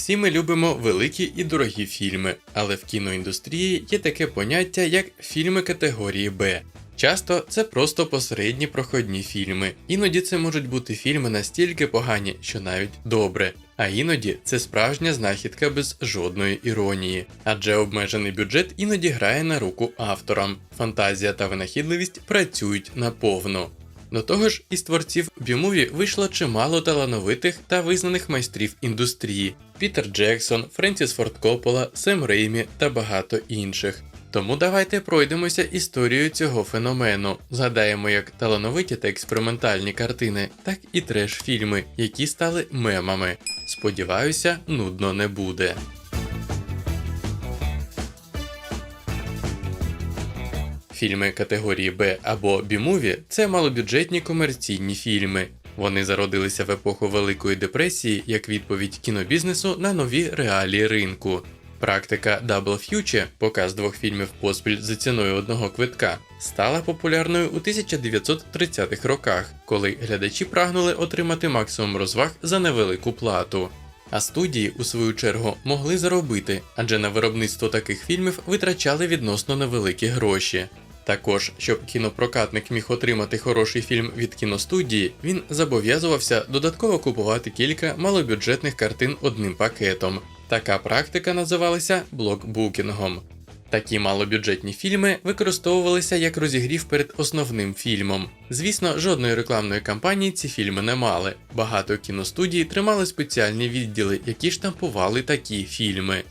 Всі ми любимо великі і дорогі фільми, але в кіноіндустрії є таке поняття як фільми категорії Б. Часто це просто посередні проходні фільми. Іноді це можуть бути фільми настільки погані, що навіть добре. А іноді це справжня знахідка без жодної іронії, адже обмежений бюджет іноді грає на руку авторам. Фантазія та винахідливість працюють наповну. До того ж, із творців бімуві вийшло чимало талановитих та визнаних майстрів індустрії: Пітер Джексон, Френсіс Форд Коппола, Сем Реймі та багато інших. Тому давайте пройдемося історією цього феномену, згадаємо як талановиті та експериментальні картини, так і треш-фільми, які стали мемами. Сподіваюся, нудно не буде. Фільми категорії Б або B-movie – це малобюджетні комерційні фільми. Вони зародилися в епоху Великої депресії як відповідь кінобізнесу на нові реалії ринку. Практика Double Future, показ двох фільмів поспіль за ціною одного квитка, стала популярною у 1930-х роках, коли глядачі прагнули отримати максимум розваг за невелику плату. А студії, у свою чергу, могли заробити, адже на виробництво таких фільмів витрачали відносно невеликі гроші. Також, щоб кінопрокатник міг отримати хороший фільм від кіностудії, він зобов'язувався додатково купувати кілька малобюджетних картин одним пакетом. Така практика називалася блокбукінгом. Такі малобюджетні фільми використовувалися як розігрів перед основним фільмом. Звісно, жодної рекламної кампанії ці фільми не мали. Багато кіностудій тримали спеціальні відділи, які штампували такі фільми.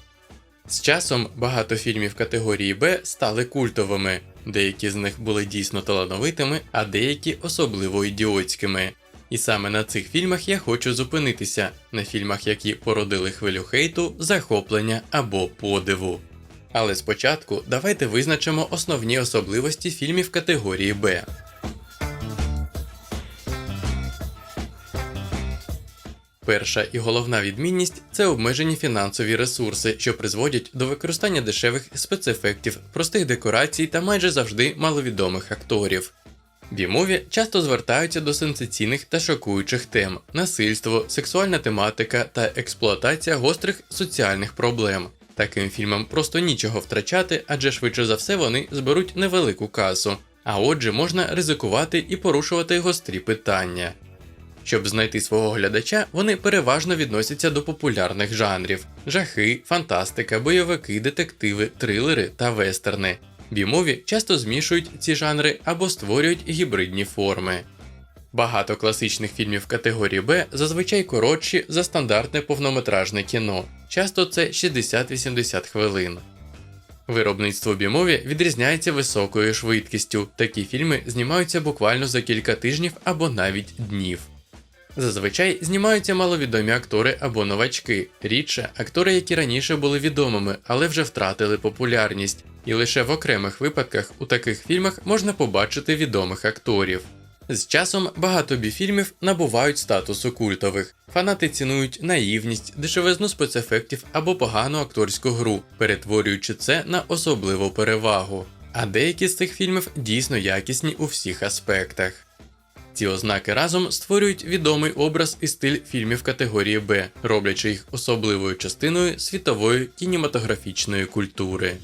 З часом багато фільмів категорії Б стали культовими. Деякі з них були дійсно талановитими, а деякі особливо ідіотськими. І саме на цих фільмах я хочу зупинитися, на фільмах, які породили хвилю хейту, захоплення або подиву. Але спочатку давайте визначимо основні особливості фільмів категорії Б. Перша і головна відмінність це обмежені фінансові ресурси, що призводять до використання дешевих спецефектів, простих декорацій та майже завжди маловідомих акторів. Бімові часто звертаються до сенсаційних та шокуючих тем: насильство, сексуальна тематика та експлуатація гострих соціальних проблем. Таким фільмам просто нічого втрачати, адже швидше за все вони зберуть невелику касу. А отже, можна ризикувати і порушувати гострі питання. Щоб знайти свого глядача, вони переважно відносяться до популярних жанрів: жахи, фантастика, бойовики, детективи, трилери та вестерни. Бімові часто змішують ці жанри або створюють гібридні форми. Багато класичних фільмів категорії Б зазвичай коротші за стандартне повнометражне кіно, часто це 60-80 хвилин. Виробництво бімові відрізняється високою швидкістю. Такі фільми знімаються буквально за кілька тижнів або навіть днів. Зазвичай знімаються маловідомі актори або новачки, рідше актори, які раніше були відомими, але вже втратили популярність, і лише в окремих випадках у таких фільмах можна побачити відомих акторів. З часом багато біфільмів набувають статусу культових. Фанати цінують наївність, дешевизну спецефектів або погану акторську гру, перетворюючи це на особливу перевагу. А деякі з цих фільмів дійсно якісні у всіх аспектах. Ці ознаки разом створюють відомий образ і стиль фільмів категорії Б, роблячи їх особливою частиною світової кінематографічної культури.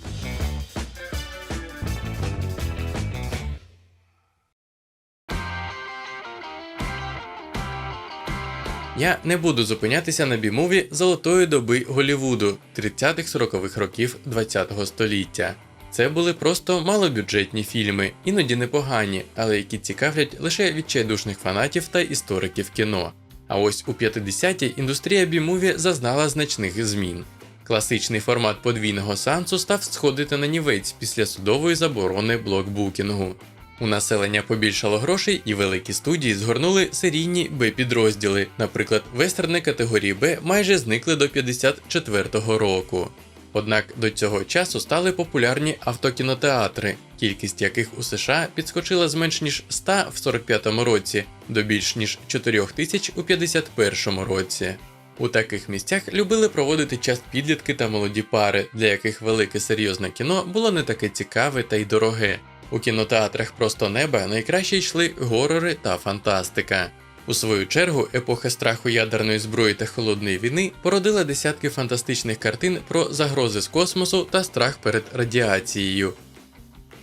Я не буду зупинятися на бімуві золотої доби Голівуду 30-40-х років ХХ століття. Це були просто малобюджетні фільми, іноді непогані, але які цікавлять лише відчайдушних фанатів та істориків кіно. А ось у 50-ті індустрія бімуві зазнала значних змін. Класичний формат подвійного сеансу став сходити на нівець після судової заборони блокбукінгу. У населення побільшало грошей і великі студії згорнули серійні Б-підрозділи. Наприклад, вестерни категорії Б майже зникли до 54-го року. Однак до цього часу стали популярні автокінотеатри, кількість яких у США підскочила з менш ніж 100 в 45-му році до більш ніж 4 тисяч у 51-му році. У таких місцях любили проводити час підлітки та молоді пари, для яких велике серйозне кіно було не таке цікаве та й дороге. У кінотеатрах просто неба найкраще йшли горори та фантастика. У свою чергу, епоха страху ядерної зброї та холодної війни породила десятки фантастичних картин про загрози з космосу та страх перед радіацією.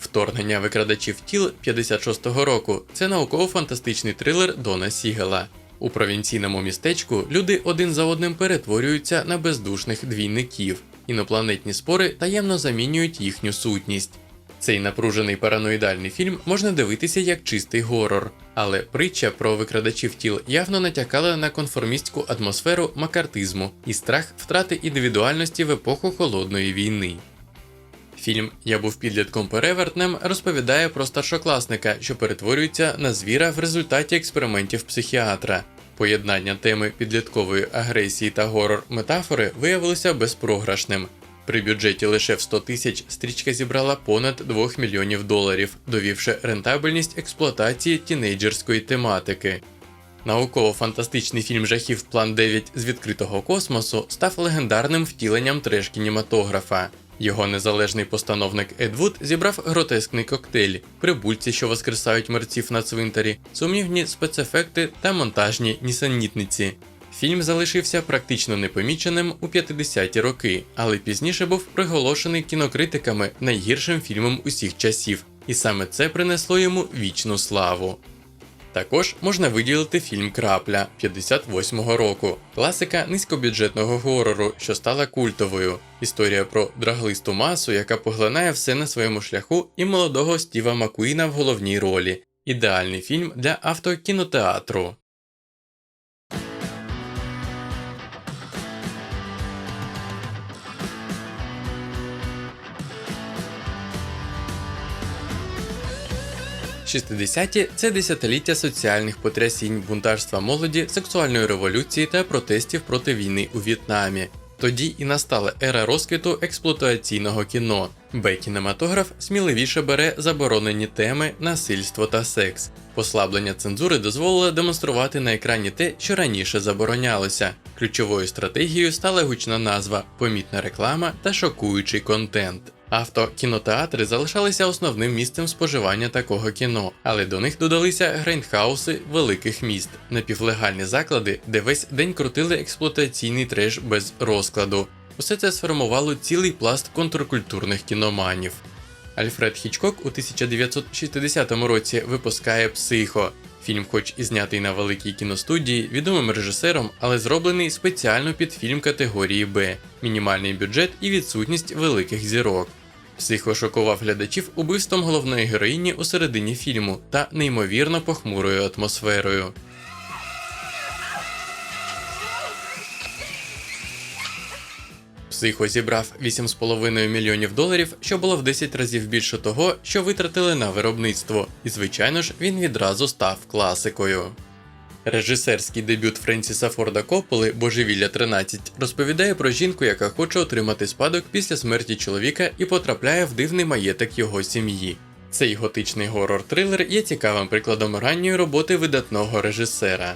Вторгнення викрадачів тіл 56-го року це науково-фантастичний трилер Дона Сігела. У провінційному містечку люди один за одним перетворюються на бездушних двійників. Інопланетні спори таємно замінюють їхню сутність. Цей напружений параноїдальний фільм можна дивитися як чистий горор, але притча про викрадачів тіл явно натякала на конформістську атмосферу макартизму і страх втрати індивідуальності в епоху холодної війни. Фільм Я був підлітком перевертнем розповідає про старшокласника, що перетворюється на звіра в результаті експериментів психіатра. Поєднання теми підліткової агресії та горор метафори виявилося безпрограшним. При бюджеті лише в 100 тисяч стрічка зібрала понад 2 мільйонів доларів, довівши рентабельність експлуатації тінейджерської тематики. Науково-фантастичний фільм жахів План 9 з відкритого космосу став легендарним втіленням треш-кінематографа. Його незалежний постановник Ед Вуд зібрав гротескний коктейль, прибульці, що воскресають мерців на цвинтарі, сумнівні спецефекти та монтажні нісенітниці. Фільм залишився практично непоміченим у 50-ті роки, але пізніше був приголошений кінокритиками найгіршим фільмом усіх часів, і саме це принесло йому вічну славу. Також можна виділити фільм Крапля 58-го року, класика низькобюджетного горору, що стала культовою. Історія про драглисту масу, яка поглинає все на своєму шляху, і молодого Стіва Макуїна в головній ролі. Ідеальний фільм для автокінотеатру. Шістдесяті – це десятиліття соціальних потрясінь, бунтарства молоді, сексуальної революції та протестів проти війни у В'єтнамі. Тоді і настала ера розквіту експлуатаційного кіно, бе кінематограф сміливіше бере заборонені теми, насильство та секс. Послаблення цензури дозволило демонструвати на екрані те, що раніше заборонялося. Ключовою стратегією стала гучна назва, помітна реклама та шокуючий контент. Автокінотеатри залишалися основним місцем споживання такого кіно, але до них додалися грейндхауси великих міст, напівлегальні заклади, де весь день крутили експлуатаційний треш без розкладу. Усе це сформувало цілий пласт контркультурних кіноманів. Альфред Хічкок у 1960 році випускає Психо. Фільм, хоч і знятий на великій кіностудії, відомим режисером, але зроблений спеціально під фільм категорії Б, мінімальний бюджет і відсутність великих зірок. Психо шокував глядачів убивством головної героїні у середині фільму та неймовірно похмурою атмосферою. Психо зібрав 8,5 мільйонів доларів, що було в 10 разів більше того, що витратили на виробництво, і звичайно ж він відразу став класикою. Режисерський дебют Френсіса Форда Копполи Божевілля 13 розповідає про жінку, яка хоче отримати спадок після смерті чоловіка і потрапляє в дивний маєток його сім'ї. Цей готичний горор-трилер є цікавим прикладом ранньої роботи видатного режисера.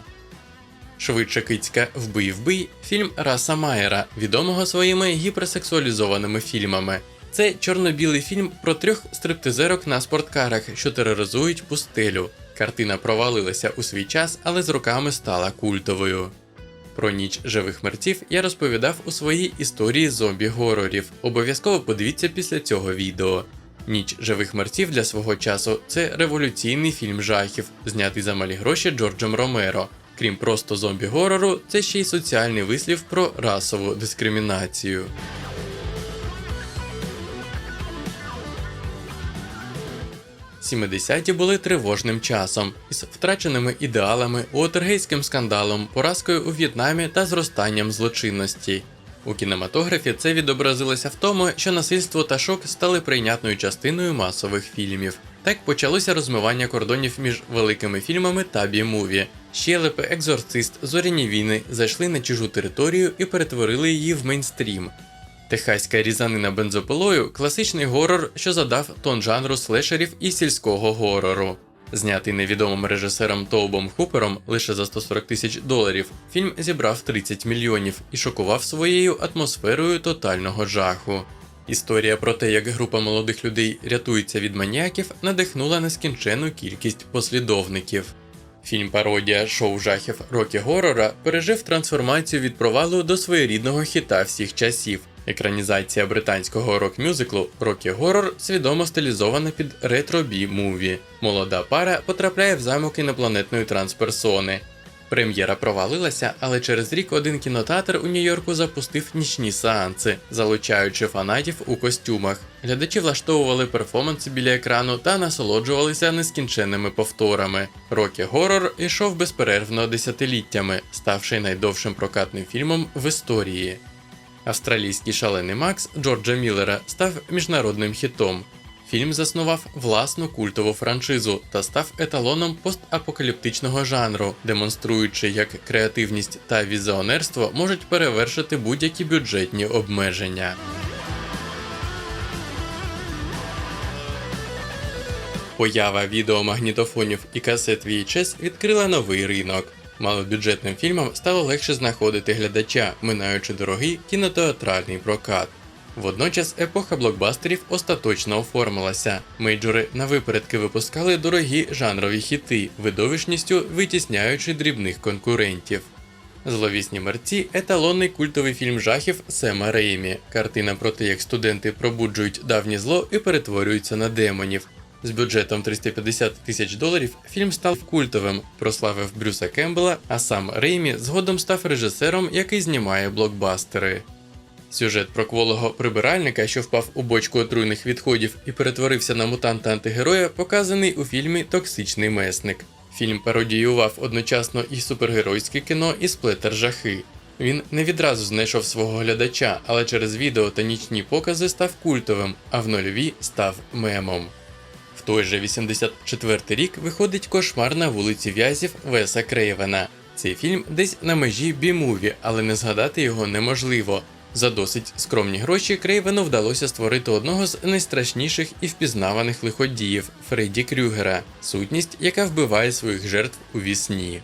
Швидше кицька Вбий вбий фільм Раса Майера, відомого своїми гіперсексуалізованими фільмами. Це чорно-білий фільм про трьох стриптизерок на спорткарах, що тероризують пустелю. Картина провалилася у свій час, але з роками стала культовою. Про ніч живих мерців я розповідав у своїй історії зомбі-горорів. Обов'язково подивіться після цього відео. Ніч живих мерців для свого часу це революційний фільм жахів, знятий за малі гроші Джорджем Ромеро. Крім просто зомбі-горору, це ще й соціальний вислів про расову дискримінацію. Сімдесяті були тривожним часом із втраченими ідеалами, уотергейським скандалом, поразкою у В'єтнамі та зростанням злочинності. У кінематографі це відобразилося в тому, що насильство та шок стали прийнятною частиною масових фільмів. Так почалося розмивання кордонів між великими фільмами та бі-муві. Щелепи, екзорцист, зоряні війни зайшли на чужу територію і перетворили її в мейнстрім. Техаська різанина бензопилою класичний горор, що задав тон жанру слешерів і сільського горору. Знятий невідомим режисером Тоубом Хупером лише за 140 тисяч доларів, фільм зібрав 30 мільйонів і шокував своєю атмосферою тотального жаху. Історія про те, як група молодих людей рятується від маніяків, надихнула нескінченну кількість послідовників. Фільм пародія шоу жахів Рокі Горора пережив трансформацію від провалу до своєрідного хіта всіх часів. Екранізація британського рок-мюзиклу Рокі Горор свідомо стилізована під ретро бі муві. Молода пара потрапляє в замок інопланетної трансперсони. Прем'єра провалилася, але через рік один кінотеатр у Нью-Йорку запустив нічні сеанси, залучаючи фанатів у костюмах. Глядачі влаштовували перформанси біля екрану та насолоджувалися нескінченними повторами. Рокі Горор ішов безперервно десятиліттями, ставши найдовшим прокатним фільмом в історії. Австралійський шалений Макс Джорджа Міллера став міжнародним хітом. Фільм заснував власну культову франшизу та став еталоном постапокаліптичного жанру, демонструючи, як креативність та візіонерство можуть перевершити будь-які бюджетні обмеження. Поява відеомагнітофонів і касет VHS відкрила новий ринок. Малобюджетним фільмам стало легше знаходити глядача, минаючи дорогий кінотеатральний прокат. Водночас епоха блокбастерів остаточно оформилася. Мейджори на випередки випускали дорогі жанрові хіти, видовищністю витісняючи дрібних конкурентів. Зловісні мерці еталонний культовий фільм жахів Сема Реймі, картина про те, як студенти пробуджують давнє зло і перетворюються на демонів. З бюджетом 350 тисяч доларів фільм став культовим, прославив Брюса Кембела, а сам Реймі згодом став режисером, який знімає блокбастери. Сюжет про кволого прибиральника, що впав у бочку отруйних відходів і перетворився на мутанта антигероя, показаний у фільмі Токсичний месник. Фільм пародіював одночасно і супергеройське кіно, і сплетер жахи. Він не відразу знайшов свого глядача, але через відео та нічні покази став культовим, а в нульові став мемом. Той же 84 рік виходить кошмар на вулиці В'язів Веса Крейвена. Цей фільм десь на межі бі-муві, але не згадати його неможливо. За досить скромні гроші Крейвену вдалося створити одного з найстрашніших і впізнаваних лиходіїв Фредді Крюгера, сутність, яка вбиває своїх жертв у вісні.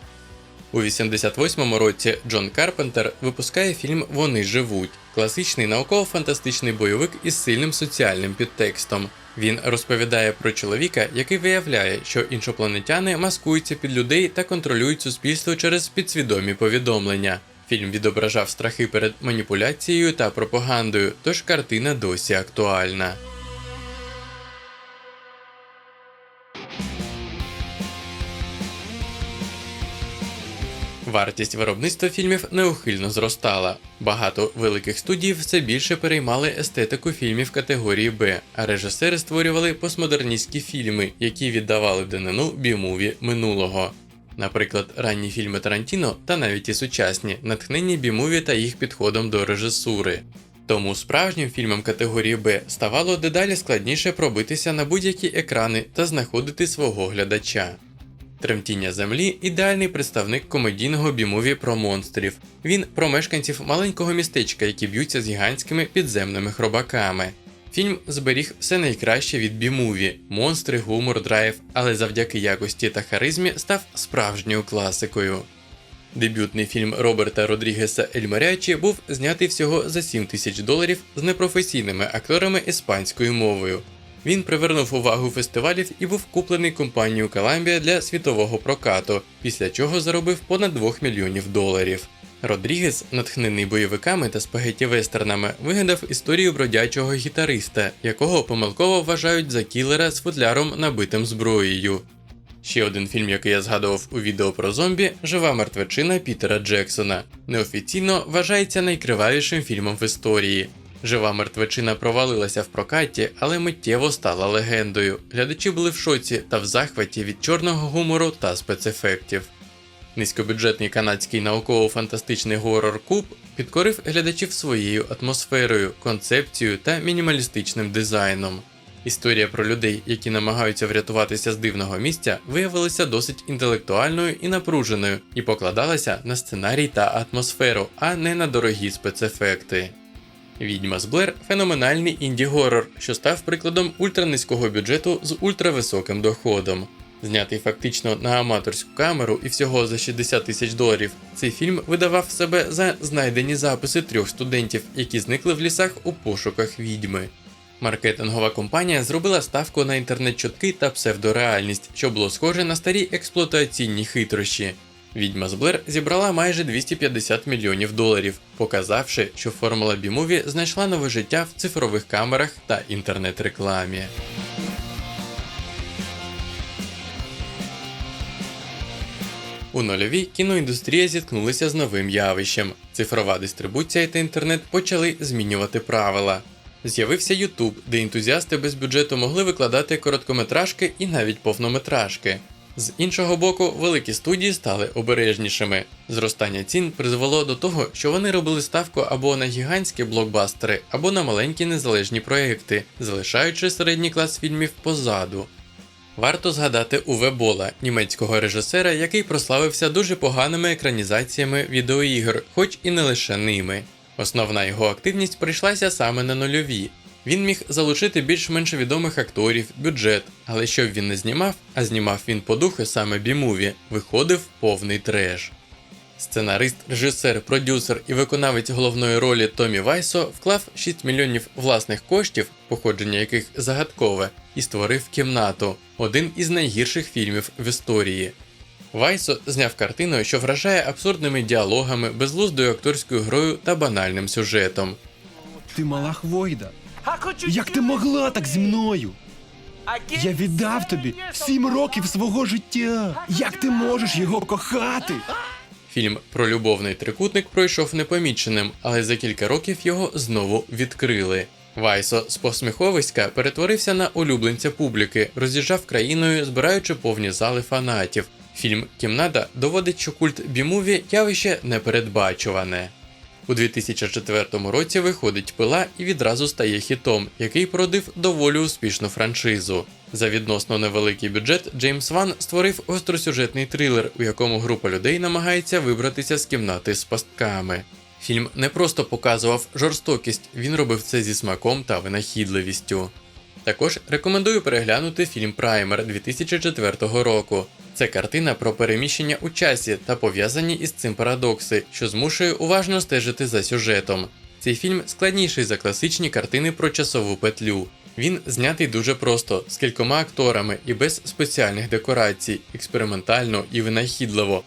У 88-му році Джон Карпентер випускає фільм Вони живуть, класичний науково-фантастичний бойовик із сильним соціальним підтекстом. Він розповідає про чоловіка, який виявляє, що іншопланетяни маскуються під людей та контролюють суспільство через підсвідомі повідомлення. Фільм відображав страхи перед маніпуляцією та пропагандою, тож картина досі актуальна. Вартість виробництва фільмів неухильно зростала. Багато великих студій все більше переймали естетику фільмів категорії Б, а режисери створювали постмодерністські фільми, які віддавали данину бімуві минулого. Наприклад, ранні фільми Тарантіно та навіть і сучасні, натхнені бімуві та їх підходом до режисури. Тому справжнім фільмам категорії Б ставало дедалі складніше пробитися на будь-які екрани та знаходити свого глядача. Тремтіння землі ідеальний представник комедійного бімові про монстрів. Він про мешканців маленького містечка, які б'ються з гігантськими підземними хробаками. Фільм зберіг все найкраще від бімуві, монстри, гумор, драйв, але завдяки якості та харизмі став справжньою класикою. Дебютний фільм Роберта Родрігеса Ель Марячі був знятий всього за 7 тисяч доларів з непрофесійними акторами іспанською мовою. Він привернув увагу фестивалів і був куплений компанією Columbia для світового прокату, після чого заробив понад 2 мільйонів доларів. Родрігес, натхнений бойовиками та спагетті-вестернами, вигадав історію бродячого гітариста, якого помилково вважають за кілера з футляром, набитим зброєю. Ще один фільм, який я згадував у відео про зомбі Жива мертвечина Пітера Джексона. Неофіційно вважається найкривавішим фільмом в історії. Жива мертвечина провалилася в прокаті, але миттєво стала легендою. Глядачі були в шоці та в захваті від чорного гумору та спецефектів. Низькобюджетний канадський науково-фантастичний горор Куб підкорив глядачів своєю атмосферою, концепцією та мінімалістичним дизайном. Історія про людей, які намагаються врятуватися з дивного місця, виявилася досить інтелектуальною і напруженою, і покладалася на сценарій та атмосферу, а не на дорогі спецефекти. Відьма з Блер феноменальний інді-горор, що став прикладом ультранизького бюджету з ультрависоким доходом. Знятий фактично на аматорську камеру і всього за 60 тисяч доларів, цей фільм видавав себе за знайдені записи трьох студентів, які зникли в лісах у пошуках відьми. Маркетингова компанія зробила ставку на інтернет-чутки та псевдореальність, що було схоже на старі експлуатаційні хитрощі. Відьма з Блер зібрала майже 250 мільйонів доларів, показавши, що формула B-Movie знайшла нове життя в цифрових камерах та інтернет-рекламі. У нульовій кіноіндустрія зіткнулася з новим явищем. Цифрова дистрибуція та інтернет почали змінювати правила. З'явився YouTube, де ентузіасти без бюджету могли викладати короткометражки і навіть повнометражки. З іншого боку, великі студії стали обережнішими. Зростання цін призвело до того, що вони робили ставку або на гігантські блокбастери, або на маленькі незалежні проекти, залишаючи середній клас фільмів позаду. Варто згадати Уве Бола, німецького режисера, який прославився дуже поганими екранізаціями відеоігр, хоч і не лише ними. Основна його активність прийшлася саме на нульові. Він міг залучити більш-менш відомих акторів, бюджет, але щоб він не знімав, а знімав він по духу саме бімуві, виходив повний треш. Сценарист, режисер, продюсер і виконавець головної ролі Томі Вайсо вклав 6 мільйонів власних коштів, походження яких загадкове, і створив кімнату один із найгірших фільмів в історії. Вайсо зняв картину, що вражає абсурдними діалогами, безглуздою акторською грою та банальним сюжетом. Ти мала хвойда. Як ти могла так зі мною? Я віддав тобі сім років свого життя. Як ти можеш його кохати? Фільм про любовний трикутник пройшов непоміченим, але за кілька років його знову відкрили. Вайсо з посміховиська перетворився на улюбленця публіки, роз'їжджав країною, збираючи повні зали фанатів. Фільм Кімната доводить, що культ бімуві явище непередбачуване. У 2004 році виходить пила і відразу стає хітом, який продив доволі успішну франшизу. За відносно невеликий бюджет Джеймс Ван створив остросюжетний трилер, у якому група людей намагається вибратися з кімнати з пастками. Фільм не просто показував жорстокість, він робив це зі смаком та винахідливістю. Також рекомендую переглянути фільм Праймер 2004 року. Це картина про переміщення у часі та пов'язані із цим парадокси, що змушує уважно стежити за сюжетом. Цей фільм складніший за класичні картини про часову петлю. Він знятий дуже просто, з кількома акторами і без спеціальних декорацій, експериментально і винахідливо.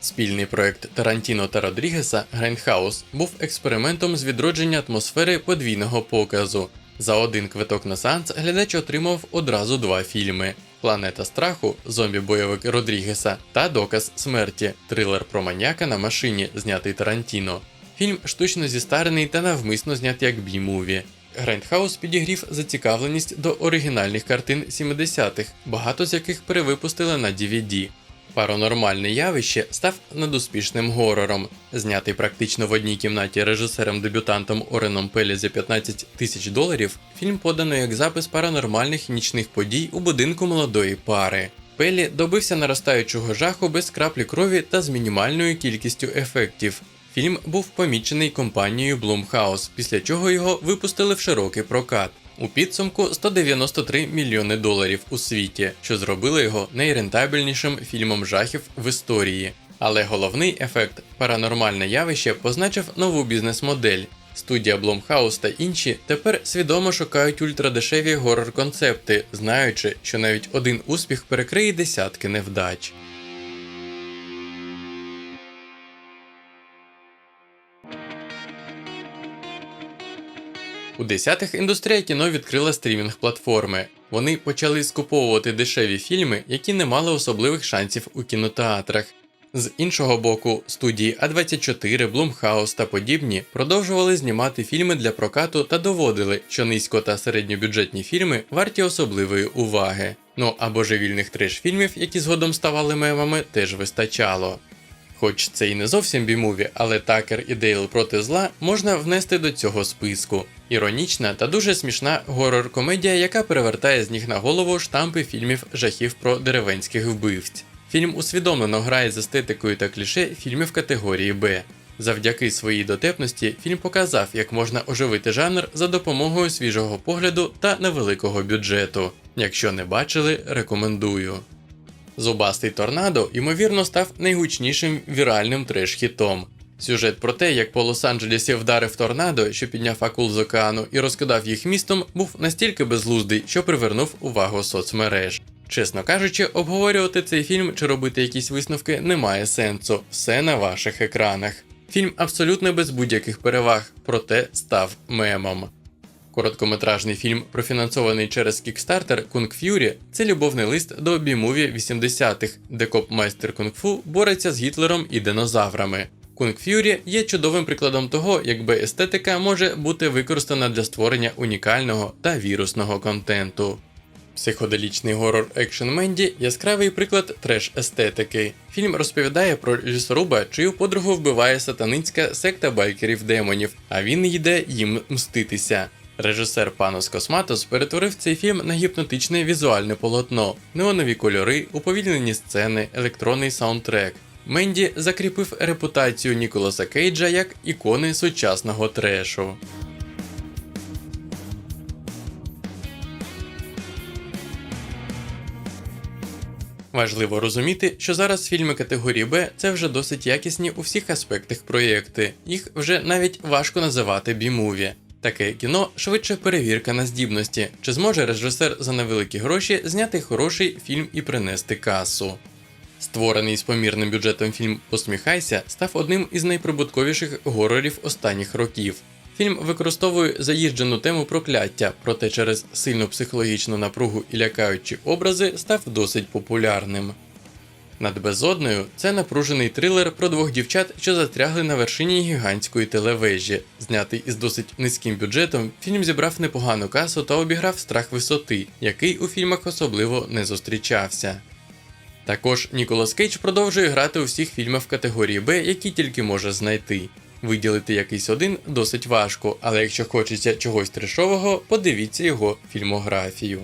Спільний проект Тарантіно та Родрігеса Грайндхаус був експериментом з відродження атмосфери подвійного показу. За один квиток на сеанс глядач отримав одразу два фільми: Планета страху, зомбі-бойовик Родрігеса та Доказ смерті, трилер про маніяка на машині, знятий Тарантіно. Фільм штучно зістарений та навмисно знят як бі-муві. Грайндхаус підігрів зацікавленість до оригінальних картин 70-х, багато з яких перевипустили на DVD. Паранормальне явище став надуспішним горором. Знятий практично в одній кімнаті режисером-дебютантом Ореном Пелі за 15 тисяч доларів, фільм подано як запис паранормальних нічних подій у будинку молодої пари. Пелі добився наростаючого жаху без краплі крові та з мінімальною кількістю ефектів. Фільм був помічений компанією Blumhouse, після чого його випустили в широкий прокат. У підсумку 193 мільйони доларів у світі, що зробило його найрентабельнішим фільмом жахів в історії. Але головний ефект паранормальне явище позначив нову бізнес-модель. Студія Blumhouse та інші тепер свідомо шукають ультрадешеві горор-концепти, знаючи, що навіть один успіх перекриє десятки невдач. У десятих індустрія кіно відкрила стрімінг-платформи. Вони почали скуповувати дешеві фільми, які не мали особливих шансів у кінотеатрах. З іншого боку, студії А24, Blumhouse та подібні продовжували знімати фільми для прокату та доводили, що низько та середньобюджетні фільми варті особливої уваги. Ну а божевільних треш-фільмів, які згодом ставали мемами, теж вистачало. Хоч це і не зовсім бімуві, але Такер і Дейл проти зла можна внести до цього списку. Іронічна та дуже смішна горор-комедія, яка перевертає з ніг на голову штампи фільмів жахів про деревенських вбивць. Фільм усвідомлено грає з естетикою та кліше фільмів категорії Б. Завдяки своїй дотепності фільм показав, як можна оживити жанр за допомогою свіжого погляду та невеликого бюджету. Якщо не бачили, рекомендую. Зубастий торнадо, ймовірно, став найгучнішим віральним треш-хітом. Сюжет про те, як по Лос-Анджелесі вдарив торнадо, що підняв акул з океану і розкидав їх містом, був настільки безглуздий, що привернув увагу соцмереж. Чесно кажучи, обговорювати цей фільм чи робити якісь висновки немає сенсу. Все на ваших екранах. Фільм абсолютно без будь-яких переваг, проте став мемом. Короткометражний фільм, профінансований через Kickstarter Kung Fury, це любовний лист до бі-муві 80-х, де коп-майстер кунг-фу бореться з Гітлером і динозаврами. Kung Fury є чудовим прикладом того, якби естетика може бути використана для створення унікального та вірусного контенту. Психоделічний горор Екшн Менді яскравий приклад треш-естетики. Фільм розповідає про лісоруба, чию подругу вбиває сатанинська секта байкерів демонів, а він йде їм мститися. Режисер Панос Косматос перетворив цей фільм на гіпнотичне візуальне полотно, неонові кольори, уповільнені сцени, електронний саундтрек. Менді закріпив репутацію Ніколаса Кейджа як ікони сучасного трешу. Важливо розуміти, що зараз фільми категорії Б це вже досить якісні у всіх аспектах проєкти. Їх вже навіть важко називати бі-муві. Таке кіно швидше перевірка на здібності, чи зможе режисер за невеликі гроші зняти хороший фільм і принести касу. Створений з помірним бюджетом фільм Посміхайся став одним із найприбутковіших горорів останніх років. Фільм використовує заїжджену тему прокляття, проте через сильну психологічну напругу і лякаючі образи став досить популярним. Над безодною це напружений трилер про двох дівчат, що застрягли на вершині гігантської телевежі. Знятий із досить низьким бюджетом, фільм зібрав непогану касу та обіграв страх висоти, який у фільмах особливо не зустрічався. Також Ніколас Кейдж продовжує грати у всіх фільмах категорії Б, які тільки може знайти. Виділити якийсь один досить важко, але якщо хочеться чогось трешового, подивіться його фільмографію.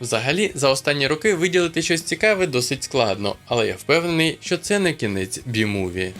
Взагалі, за останні роки виділити щось цікаве досить складно, але я впевнений, що це не кінець бі-муві.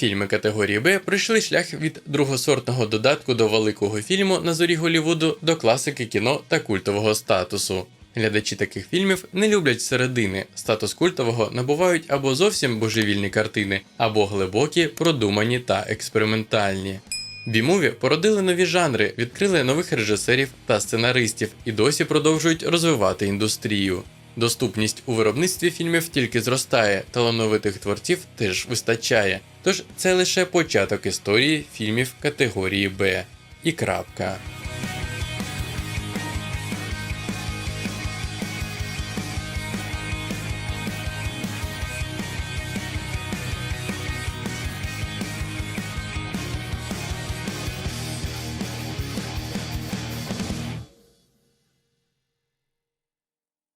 Фільми категорії Б пройшли шлях від другосортного додатку до великого фільму на зорі Голлівуду до класики кіно та культового статусу. Глядачі таких фільмів не люблять середини. Статус культового набувають або зовсім божевільні картини, або глибокі, продумані та експериментальні. Бімуві породили нові жанри, відкрили нових режисерів та сценаристів і досі продовжують розвивати індустрію. Доступність у виробництві фільмів тільки зростає, талановитих творців теж вистачає. Тож це лише початок історії фільмів категорії Б. І крапка.